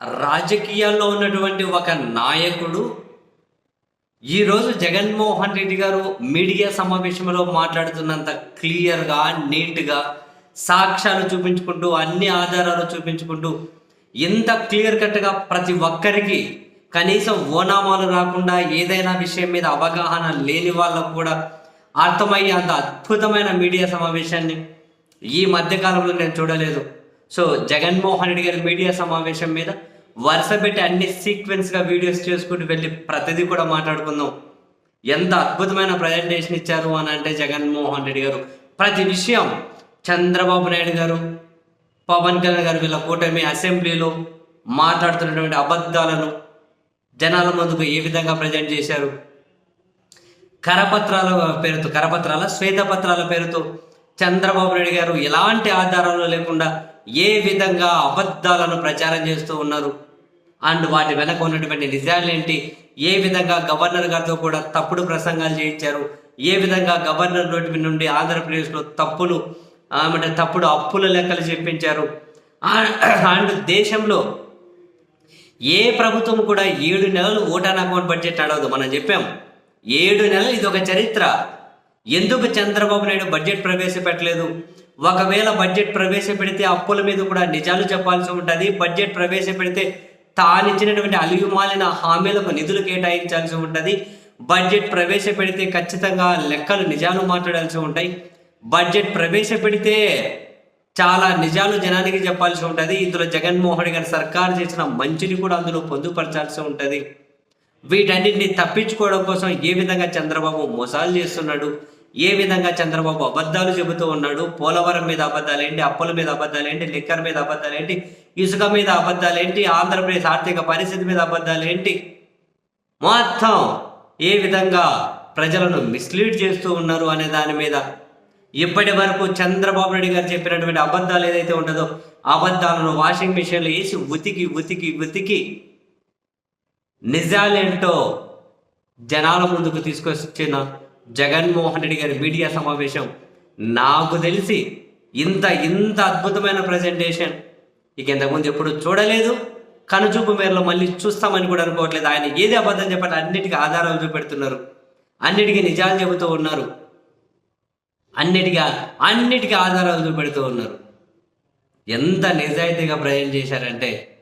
రాజకీయాల్లో ఉన్నటువంటి ఒక నాయకుడు. ఈరోజు జగన్మోహన్ రెడ్డి గారు మీడియా సమావేశంలో మాట్లాడుతున్నంత క్లియర్గా నీట్గా సాక్ష్యాలు చూపించుకుంటూ అన్ని ఆధారాలు చూపించుకుంటూ ఎంత క్లియర్ కట్గా ప్రతి ఒక్కరికి కనీసం ఓనామాలు రాకుండా ఏదైనా విషయం మీద అవగాహన లేని వాళ్ళకు కూడా అర్థమయ్యే అంత అద్భుతమైన మీడియా సమావేశాన్ని ఈ మధ్యకాలంలో నేను చూడలేదు. సో జగన్మోహన్ రెడ్డి గారి మీడియా సమావేశం మీద వరుస పెట్టి అన్ని సీక్వెన్స్గా వీడియోస్ చేసుకుంటూ వెళ్ళి ప్రతిదీ కూడా మాట్లాడుకుందాం. ఎంత అద్భుతమైన ప్రజెంటేషన్ ఇచ్చారు అని అంటే జగన్మోహన్ రెడ్డి గారు. ప్రతి విషయం చంద్రబాబు నాయుడు గారు పవన్ కళ్యాణ్ గారు వీళ్ళ కూటమి అసెంబ్లీలో మాట్లాడుతున్నటువంటి అబద్ధాలను జనాల ముందుకు ఏ విధంగా ప్రజెంట్ చేశారు? కరపత్రాల పేరుతో కరపత్రాల శ్వేతపత్రాల పేరుతో చంద్రబాబు నాయుడు గారు ఎలాంటి ఆధారాలు లేకుండా ఏ విధంగా అబద్ధాలను ప్రచారం చేస్తూ ఉన్నారు? అండ్ వాటి వెనక ఉన్నటువంటి నిజాలేంటి ఏ విధంగా గవర్నర్ గారితో కూడా తప్పుడు ప్రసంగాలు చేయించారు? ఏ విధంగా గవర్నర్ నోటి నుండి ఆంధ్రప్రదేశ్లో తప్పులు అంటే తప్పుడు అప్పుల లెక్కలు చెప్పించారు? అండ్ దేశంలో ఏ ప్రభుత్వం కూడా ఏడు నెలలు ఓటాన్ అకౌంట్ బడ్జెట్ అడవదు మనం చెప్పాం ఏడు నెలలు ఇది ఒక చరిత్ర. ఎందుకు చంద్రబాబు నాయుడు బడ్జెట్ ప్రవేశపెట్టలేదు? ఒకవేళ బడ్జెట్ ప్రవేశపెడితే అప్పుల మీద కూడా నిజాలు చెప్పాల్సి ఉంటుంది. బడ్జెట్ ప్రవేశపెడితే తానిచ్చినటువంటి అలియుమాలిన హామీలకు నిధులు కేటాయించాల్సి ఉంటుంది. బడ్జెట్ ప్రవేశపెడితే ఖచ్చితంగా లెక్కలు నిజాలు మాట్లాడాల్సి ఉంటాయి. బడ్జెట్ ప్రవేశపెడితే చాలా నిజాలు జనానికి చెప్పాల్సి ఉంటుంది. ఇందులో జగన్మోహన్ గారి సర్కారు చేసిన మంచిని కూడా అందులో పొందుపరచాల్సి ఉంటుంది. వీటన్నిటిని తప్పించుకోవడం కోసం ఏ విధంగా చంద్రబాబు మోసాలు చేస్తున్నాడు? ఏ విధంగా చంద్రబాబు అబద్ధాలు చెబుతూ ఉన్నాడు? పోలవరం మీద అబద్ధాలేంటి? అప్పుల మీద అబద్ధాలేంటి? లిక్కర్ మీద అబద్ధాలేంటి? ఇసుక మీద అబద్ధాలేంటి? ఆంధ్రప్రదేశ్ ఆర్థిక పరిస్థితి మీద అబద్ధాలేంటి? మొత్తం ఏ విధంగా ప్రజలను మిస్లీడ్ చేస్తూ ఉన్నారు అనే దాని మీద? ఇప్పటి వరకు చంద్రబాబు నాయుడు గారు చెప్పినటువంటి అబద్ధాలు ఏదైతే ఉండదో అబద్ధాలను వాషింగ్ మిషన్లో వేసి ఉతికి ఉతికి ఉతికి నిజాలేంటో జనాల ముందుకు తీసుకొచ్చిన జగన్మోహన్ రెడ్డి గారి మీడియా సమావేశం. నాకు తెలిసి ఇంత ఇంత అద్భుతమైన ప్రజెంటేషన్ ఇక ఇంతకుముందు ఎప్పుడు చూడలేదు. కనుచూపు మేరలో మళ్ళీ చూస్తామని కూడా అనుకోవట్లేదు. ఆయన ఏది అబద్ధం చెప్పాలి అన్నిటికీ ఆధారాలు చూపెడుతున్నారు. అన్నిటికీ నిజాలు చెబుతూ ఉన్నారు. అన్నిటికీ అన్నిటికీ ఆధారాలు చూపెడుతూ ఉన్నారు. ఎంత నిజాయితీగా ప్రజెంట్ చేశారంటే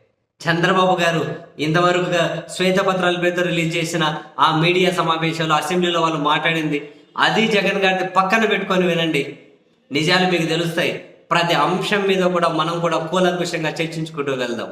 చంద్రబాబు గారు ఇంతవరకు శ్వేతపత్రాల పేరుతో రిలీజ్ చేసిన ఆ మీడియా సమావేశంలో అసెంబ్లీలో వాళ్ళు మాట్లాడింది. అది జగన్ గారిని పక్కన పెట్టుకొని వినండి. నిజాలు మీకు తెలుస్తాయి. ప్రతి అంశం మీద కూడా మనం కూడా కూలంకుషంగా చర్చించుకుంటూ వెళ్దాం.